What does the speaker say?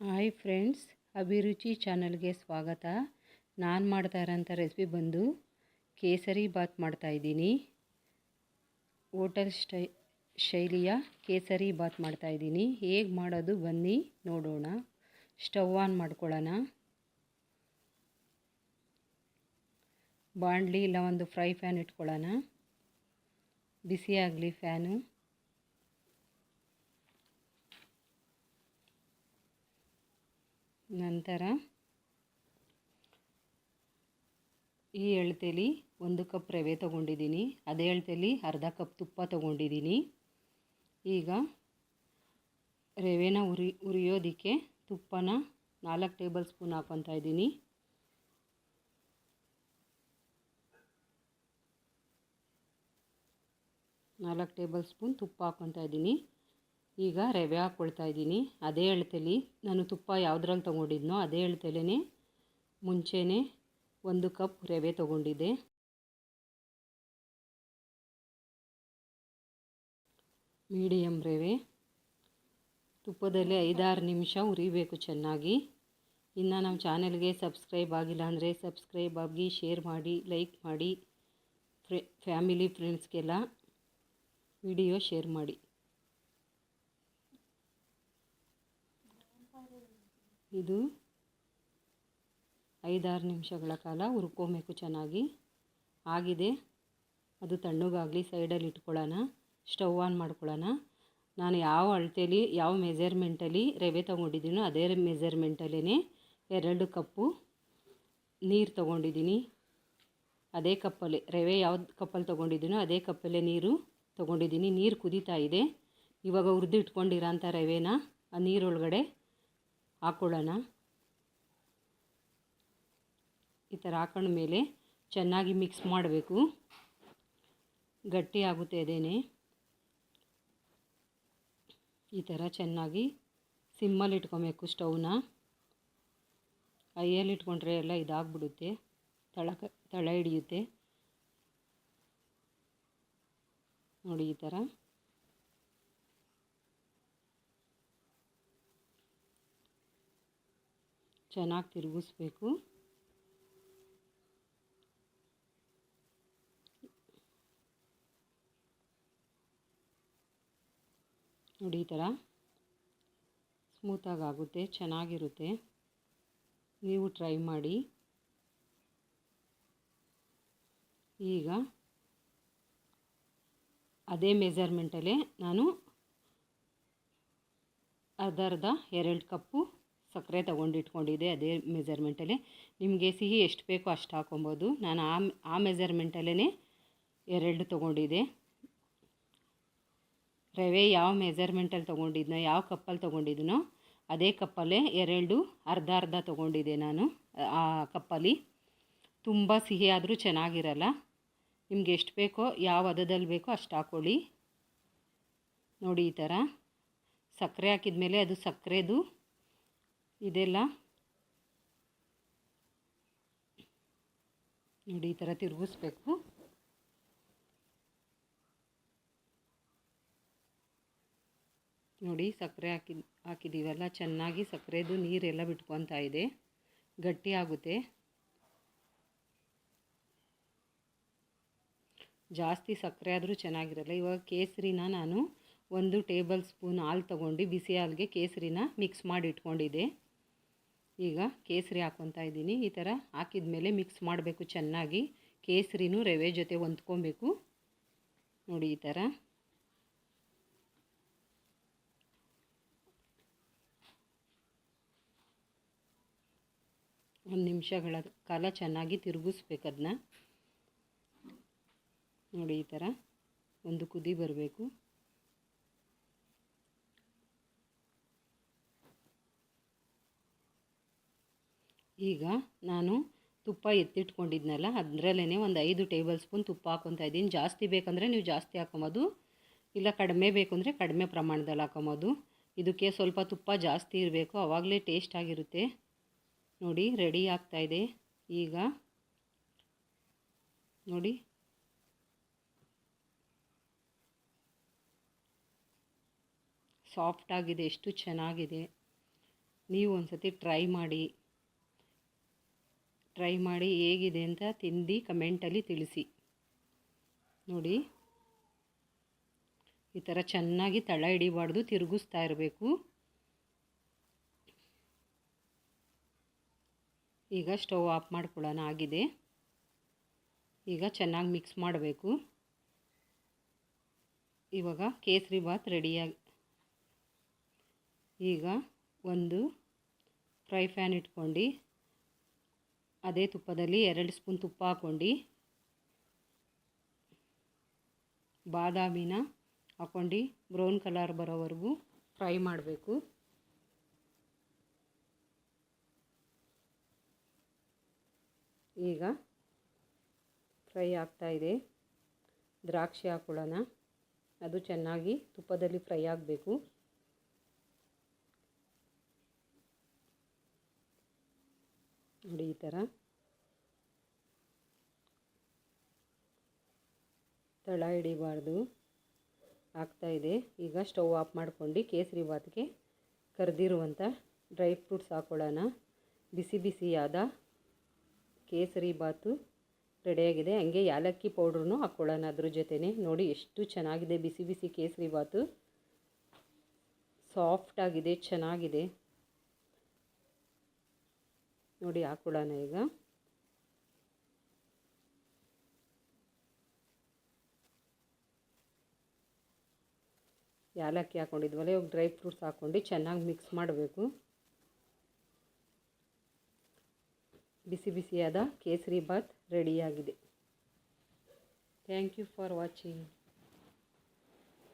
Hi friends ಅಭಿರುಚಿ ಚಾನಲ್ಗೆ ಸ್ವಾಗತ. ನಾನು ಮಾಡ್ತಾ ಇರೋಂಥ ರೆಸಿಪಿ ಬಂದು ಕೇಸರಿ ಬಾತ್ ಮಾಡ್ತಾಯಿದ್ದೀನಿ ಹೋಟೆಲ್ ಸ್ಟೈ ಶೈಲಿಯ ಕೇಸರಿ ಬಾತ್ ಮಾಡ್ತಾಯಿದ್ದೀನಿ ಹೇಗೆ ಮಾಡೋದು ಬನ್ನಿ ನೋಡೋಣ. ಸ್ಟವ್ ಆನ್ ಮಾಡ್ಕೊಳ್ಳೋಣ. ಬಾಂಡ್ಲಿ ಇಲ್ಲ ಒಂದು ಫ್ರೈ ಫ್ಯಾನ್ ಇಟ್ಕೊಳ್ಳೋಣ. ಬಿಸಿಯಾಗಲಿ ಫ್ಯಾನು ನಂತರ ಈ ಎಳ್ತೆಲಿ ಒಂದು ಕಪ್ ರವೆ ತೊಗೊಂಡಿದ್ದೀನಿ. ಅದೇ ಎಳ್ತೆಲಿ ಅರ್ಧ ಕಪ್ ತುಪ್ಪ ತೊಗೊಂಡಿದ್ದೀನಿ. ಈಗ ರವೆನ ಉರಿ, ಉರಿಯೋದಕ್ಕೆ ತುಪ್ಪನ ನಾಲ್ಕು ಟೇಬಲ್ ಸ್ಪೂನ್ ಹಾಕ್ಕೊತಾ ಇದ್ದೀನಿ. ನಾಲ್ಕು ಟೇಬಲ್ ಸ್ಪೂನ್ ತುಪ್ಪ ಹಾಕ್ಕೊತಾ ಇದ್ದೀನಿ. ಈಗ ರವೆ ಹಾಕ್ಕೊಳ್ತಾ ಇದ್ದೀನಿ. ಅದೇ ಎಳ್ತೆಲಿ ನಾನು ತುಪ್ಪ ಯಾವುದ್ರಲ್ಲಿ ತೊಗೊಂಡಿದ್ನೋ ಅದೇ ಎಳ್ತೆಲೇ ಮುಂಚೆನೆ ಒಂದು ಕಪ್ ರವೆ ತೊಗೊಂಡಿದ್ದೆ. ಮೀಡಿಯಮ್ ರವೆ. ತುಪ್ಪದಲ್ಲಿ ಐದಾರು ನಿಮಿಷ ಉರಿಬೇಕು ಚೆನ್ನಾಗಿ. ಇನ್ನು ನಮ್ಮ ಚಾನೆಲ್ಗೆ ಸಬ್ಸ್ಕ್ರೈಬ್ ಆಗಿಲ್ಲ ಅಂದರೆ ಸಬ್ಸ್ಕ್ರೈಬ್ ಆಗಿ, ಶೇರ್ ಮಾಡಿ, ಲೈಕ್ ಮಾಡಿ, ಫ್ರೆ, ಫ್ಯಾಮಿಲಿ ಫ್ರೆಂಡ್ಸ್ಗೆಲ್ಲ ವಿಡಿಯೋ ಶೇರ್ ಮಾಡಿ. ಇದು ಐದಾರು ನಿಮಿಷಗಳ ಕಾಲ ಹುರ್ಕೊಬೇಕು ಚೆನ್ನಾಗಿ ಆಗಿದೆ. ಅದು ತಣ್ಣಗಾಗಲಿ, ಸೈಡಲ್ಲಿ ಇಟ್ಕೊಳ್ಳೋಣ, ಸ್ಟವ್ ಆನ್ ಮಾಡ್ಕೊಳ್ಳೋಣ. ನಾನು ಯಾವ ಅಳತೆಯಲ್ಲಿ ಯಾವ ಮೆಜರ್ಮೆಂಟಲ್ಲಿ ರವೆ ತೊಗೊಂಡಿದ್ದೀನೋ ಅದೇ ಮೆಜರ್ಮೆಂಟಲ್ಲೇ ಎರಡು ಕಪ್ಪು ನೀರು ತೊಗೊಂಡಿದ್ದೀನಿ. ಅದೇ ಕಪ್ಪಲ್ಲಿ, ರವೆ ಯಾವ ಕಪ್ಪಲ್ಲಿ ತೊಗೊಂಡಿದ್ದೀನೋ ಅದೇ ಕಪ್ಪಲ್ಲೇ ನೀರು ತೊಗೊಂಡಿದ್ದೀನಿ. ನೀರು ಕುದೀತಾ ಇದೆ. ಇವಾಗ ಹುರಿದು ಇಟ್ಕೊಂಡಿರೋಂಥ ರವೆನ ಆ ನೀರೊಳಗಡೆ ಹಾಕ್ಕೊಳ್ಳೋಣ ಈ ಥರ ಹಾಕೊಂಡ್ಮೇಲೆ ಚೆನ್ನಾಗಿ ಮಿಕ್ಸ್ ಮಾಡಬೇಕು. ಗಟ್ಟಿ ಆಗುತ್ತೆ ಅದೇನೆ. ಈ ಥರ ಚೆನ್ನಾಗಿ ಸಿಮ್ಮಲ್ಲಿ ಇಟ್ಕೊಬೇಕು ಸ್ಟೌನ ಕೈಯಲ್ಲಿ ಇಟ್ಕೊಂಡ್ರೆ ಎಲ್ಲ ಇದಾಗ್ಬಿಡುತ್ತೆ. ತಳ ತಳ ಹಿಡಿಯುತ್ತೆ. ನೋಡಿ ಈ ಥರ. ಚೆನ್ನಾಗಿ ತಿರುಗಿಸ್ಬೇಕು. ನೋಡಿ ಈ ಥರ ಸ್ಮೂತಾಗಿ ಆಗುತ್ತೆ, ಚೆನ್ನಾಗಿರುತ್ತೆ. ನೀವು ಟ್ರೈ ಮಾಡಿ. ಈಗ ಅದೇ ಮೆಜರ್ಮೆಂಟಲ್ಲೇ ನಾನು ಅರ್ಧ ಎರಡು ಕಪ್ಪು ಸಕ್ಕರೆ ತೊಗೊಂಡಿಟ್ಕೊಂಡಿದ್ದೆ ಅದೇ ಮೆಜರ್ಮೆಂಟಲ್ಲಿ ನಿಮಗೆ ಸಿಹಿ ಎಷ್ಟು ಬೇಕೋ ಅಷ್ಟು ಹಾಕೊಬೋದು. ನಾನು ಆ ಆ ಮೆಜರ್ಮೆಂಟಲ್ಲೇ ಎರಡು ತೊಗೊಂಡಿದ್ದೆ. ರವೆ ಯಾವ ಮೆಜರ್ಮೆಂಟಲ್ಲಿ ತೊಗೊಂಡಿದ್ನೋ, ಯಾವ ಕಪ್ಪಲ್ಲಿ ತೊಗೊಂಡಿದ್ನೋ, ಅದೇ ಕಪ್ಪಲ್ಲೇ ಎರಡು ಅರ್ಧ ಅರ್ಧ ತೊಗೊಂಡಿದ್ದೆ ನಾನು, ಆ ಕಪ್ಪಲ್ಲಿ. ತುಂಬ ಸಿಹಿ ಆದರೂ ಚೆನ್ನಾಗಿರಲ್ಲ. ನಿಮ್ಗೆ ಎಷ್ಟು ಬೇಕೋ, ಯಾವ ಹದದಲ್ಲಿ ಬೇಕೋ ಅಷ್ಟು ಹಾಕ್ಕೊಳ್ಳಿ ನೋಡಿ ಈ ಥರ. ಸಕ್ಕರೆ ಹಾಕಿದ ಮೇಲೆ ಅದು ಸಕ್ಕರೆದು ಇದೆಲ್ಲ? ನೋಡಿ, ಈ ಥರ ತಿರುಗಿಸ್ಬೇಕು. ನೋಡಿ, ಸಕ್ಕರೆ ಹಾಕಿ, ಹಾಕಿದ್ದೀವಲ್ಲ? ಚೆನ್ನಾಗಿ ಸಕ್ಕರೆದು ನೀರೆಲ್ಲ ಬಿಟ್ಕೊತಾ ಇದೆ. ಗಟ್ಟಿ ಆಗುತ್ತೆ. ಜಾಸ್ತಿ ಸಕ್ಕರೆ ಆದರೂ ಚೆನ್ನಾಗಿರಲ್ಲ. ಇವಾಗ ಕೇಸರಿನ ನಾನು ಒಂದು ಟೇಬಲ್ ಸ್ಪೂನ್ ಹಾಲು ತೊಗೊಂಡು ಬಿಸಿ ಹಾಲಿಗೆ ಕೇಸರಿನ ಮಿಕ್ಸ್ ಮಾಡಿ ಇಟ್ಕೊಂಡಿದ್ದೆ. ಈಗ ಕೇಸರಿ ಹಾಕ್ಕೊತಾ ಇದ್ದೀನಿ. ಈ ಥರ ಹಾಕಿದ ಮೇಲೆ ಮಿಕ್ಸ್ ಮಾಡಬೇಕು ಚೆನ್ನಾಗಿ. ಕೇಸರಿನೂ ರವೆ ಜೊತೆ ಹೊಂದ್ಕೊಬೇಕು. ನೋಡಿ ಈ ಥರ. ಒಂದು ನಿಮಿಷಗಳ ಕಾಲ ಚೆನ್ನಾಗಿ ತಿರುಗಿಸ್ಬೇಕು ಅದನ್ನ ನೋಡಿ ಈ ಥರ. ಒಂದು ಕುದಿ ಬರಬೇಕು. ಈಗ ನಾನು ತುಪ್ಪ ಎತ್ತಿಟ್ಕೊಂಡಿದ್ನಲ್ಲ ಅದರಲ್ಲೇ ಒಂದು ಐದು ಟೇಬಲ್ ಸ್ಪೂನ್ ತುಪ್ಪ ಹಾಕೊತ ಇದ್ದೀನಿ. ಜಾಸ್ತಿ ಬೇಕಂದರೆ ನೀವು ಜಾಸ್ತಿ ಹಾಕೊಬೋದು, ಇಲ್ಲ ಕಡಿಮೆ ಬೇಕು ಅಂದರೆ ಕಡಿಮೆ ಪ್ರಮಾಣದಲ್ಲಿ ಹಾಕೊಬೋದು. ಇದಕ್ಕೆ ಸ್ವಲ್ಪ ತುಪ್ಪ ಜಾಸ್ತಿ ಇರಬೇಕು ಆವಾಗಲೇ ಟೇಸ್ಟ್ ಆಗಿರುತ್ತೆ. ನೋಡಿ, ರೆಡಿ ಆಗ್ತಾಯಿದೆ ಈಗ ನೋಡಿ. ಸಾಫ್ಟಾಗಿದೆ ಎಷ್ಟು ಚೆನ್ನಾಗಿದೆ. ನೀವು ಒಂದು ಸತಿ ಟ್ರೈ ಮಾಡಿ. ಟ್ರೈ ಮಾಡಿ ಹೇಗಿದೆ ಅಂತ ತಿಂದು ಕಮೆಂಟಲ್ಲಿ ತಿಳಿಸಿ. ನೋಡಿ. ಈ ಥರ ಚೆನ್ನಾಗಿ ತಳ ಹಿಡಿಬಾರ್ದು, ತಿರುಗಿಸ್ತಾ ಇರಬೇಕು. ಈಗ ಸ್ಟವ್ ಆಫ್ ಮಾಡ್ಕೊಳ್ಳೋಣ, ಆಗಿದೆ. ಈಗ ಚೆನ್ನಾಗಿ ಮಿಕ್ಸ್ ಮಾಡಬೇಕು. ಇವಾಗ ಕೇಸರಿ ಬಾತ್ ರೆಡಿಯಾಗಿ ಈಗ ಒಂದು ಫ್ರೈ ಫ್ಯಾನ್ ಇಟ್ಕೊಂಡು ಅದೇ ತುಪ್ಪದಲ್ಲಿ ಎರಡು ಸ್ಪೂನ್ ತುಪ್ಪ ಹಾಕ್ಕೊಂಡು ಬಾದಾಮಿನ ಹಾಕ್ಕೊಂಡು ಬ್ರೌನ್ ಕಲರ್ ಬರೋವರೆಗೂ ಫ್ರೈ ಮಾಡಬೇಕು. ಈಗ ಫ್ರೈ ಆಗ್ತಾಯಿದೆ ದ್ರಾಕ್ಷಿ ಹಾಕೊಳ್ಳೋಣ. ಅದು ಚೆನ್ನಾಗಿ ತುಪ್ಪದಲ್ಲಿ ಫ್ರೈ ಆಗಬೇಕು. ನೋಡಿ ಈ ಥರ. ತಳ ಹಿಡಿಬಾರ್ದು. ಆಗ್ತಾಯಿದೆ ಈಗ ಸ್ಟವ್ ಆಫ್ ಮಾಡ್ಕೊಂಡು ಕೇಸರಿ ಬಾತ್ಗೆ ಕರೆದಿರುವಂಥ ಡ್ರೈ ಫ್ರೂಟ್ಸ್ ಹಾಕ್ಕೊಳ್ಳೋಣ ಬಿಸಿ ಬಿಸಿಯಾದ ಕೇಸರಿ ಬಾತು ರೆಡಿಯಾಗಿದೆ. ಹಂಗೆ ಯಾಲಕ್ಕಿ ಪೌಡ್ರೂ ಹಾಕ್ಕೊಳ್ಳೋಣ ಅದ್ರ ಜೊತೆನೇ. ನೋಡಿ ಎಷ್ಟು ಚೆನ್ನಾಗಿದೆ ಬಿಸಿ ಬಿಸಿ ಕೇಸರಿ ಬಾತು. ಸಾಫ್ಟಾಗಿದೆ ಚೆನ್ನಾಗಿದೆ. ನೋಡಿ ಹಾಕ್ಕೊಳ್ಳೋಣ ಈಗ. ಯಾಲಕ್ಕಿ ಹಾಕ್ಕೊಂಡಿದ್ವಲ್ಲ ಇವಾಗ ಡ್ರೈ ಫ್ರೂಟ್ಸ್ ಹಾಕ್ಕೊಂಡು ಚೆನ್ನಾಗಿ ಮಿಕ್ಸ್ ಮಾಡಬೇಕು. ಬಿಸಿ ಬಿಸಿಯಾದ ಕೇಸರಿ ಬಾತ್ ರೆಡಿಯಾಗಿದೆ ಥ್ಯಾಂಕ್ ಯು ಫಾರ್ ವಾಚಿಂಗ್